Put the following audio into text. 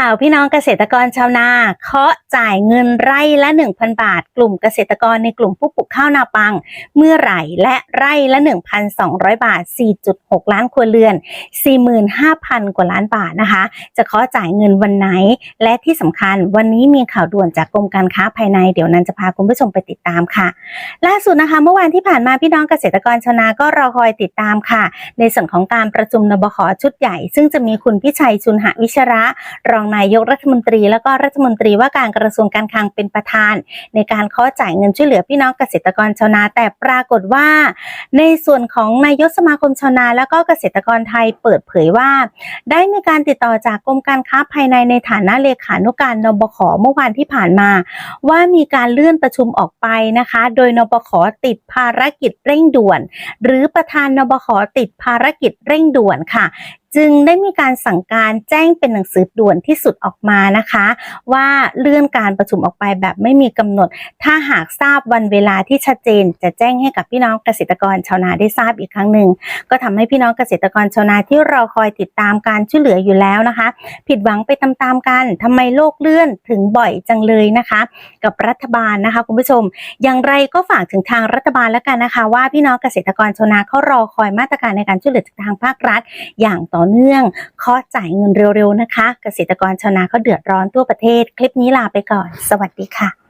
ข่าวพี่น้องเกษตรกรชาวนาเคาะจ่ายเงินไร่ละ 1,000 บาท กลุ่มเกษตรกรในกลุ่มผู้ปลูกข้าวนาปัง เมื่อไหร่และไร่ละ 1,200 บาท 4.6 ล้านครัวเรือน 45,000 กว่าล้านบาทนะคะ จะเคาะจ่ายเงินวันไหน และที่สำคัญวันนี้มีข่าวด่วนจากกรมการค้าภายในเดี๋ยวนั้นจะพาคุณผู้ชมไปติดตามค่ะ ล่าสุดนะคะเมื่อวานที่ผ่านมาพี่น้องเกษตรกรชาวนาก็รอคอยติดตามค่ะ ในส่วนของการประชุมนบขชุดใหญ่ ซึ่งจะมีคุณพิชัยชุนหวิชระรองนายกรัฐมนตรี แล้วก็รัฐมนตรีว่าการกระทรวงการคลังเป็นประธาน ในการเคาะจ่ายเงินช่วยเหลือพี่น้องเกษตรกรชาวนา แต่ปรากฏว่า ในส่วนของนายกสมาคมชาวนา แล้วก็เกษตรกรไทยเปิดเผยว่า ได้มีการติดต่อจากกรมการค้าภายในในฐานะเลขานุการนบขเมื่อวานที่ผ่านมา ว่ามีการเลื่อนประชุมออกไปนะคะ โดยนบขติดภารกิจเร่งด่วน หรือประธานนบขติดภารกิจเร่งด่วนค่ะ จึงได้มีการสั่งการแจ้งเป็นหนังสือด่วนที่สุดออกมานะคะ ว่าเลื่อนการประชุมออกไปแบบไม่มีกำหนด ถ้าหากทราบวันเวลาที่ชัดเจน จะแจ้งให้กับพี่น้องเกษตรกรชาวนาได้ทราบอีกครั้งหนึ่งก็ทำให้พี่น้องเกษตรกรชาวนาที่รอคอยติดตามการช่วยเหลืออยู่แล้วนะคะ ผิดหวังไปตามๆกันทำไมโลกเลื่อนถึงบ่อยจังเลยนะคะ กับรัฐบาลนะคะคุณผู้ชม อย่างไรก็ฝากถึงทางรัฐบาลแล้วกันนะคะ ว่าพี่น้องเกษตรกรชาวนาเขารอคอยมาตรการในการช่วยเหลือจากทางภาครัฐ อย่างต่อเนื่องเคาะจ่ายเงินเร็วๆนะคะ เกษตรกรชาวนาเขาเดือดร้อนทั่วประเทศ คลิปนี้ลาไปก่อน สวัสดีค่ะ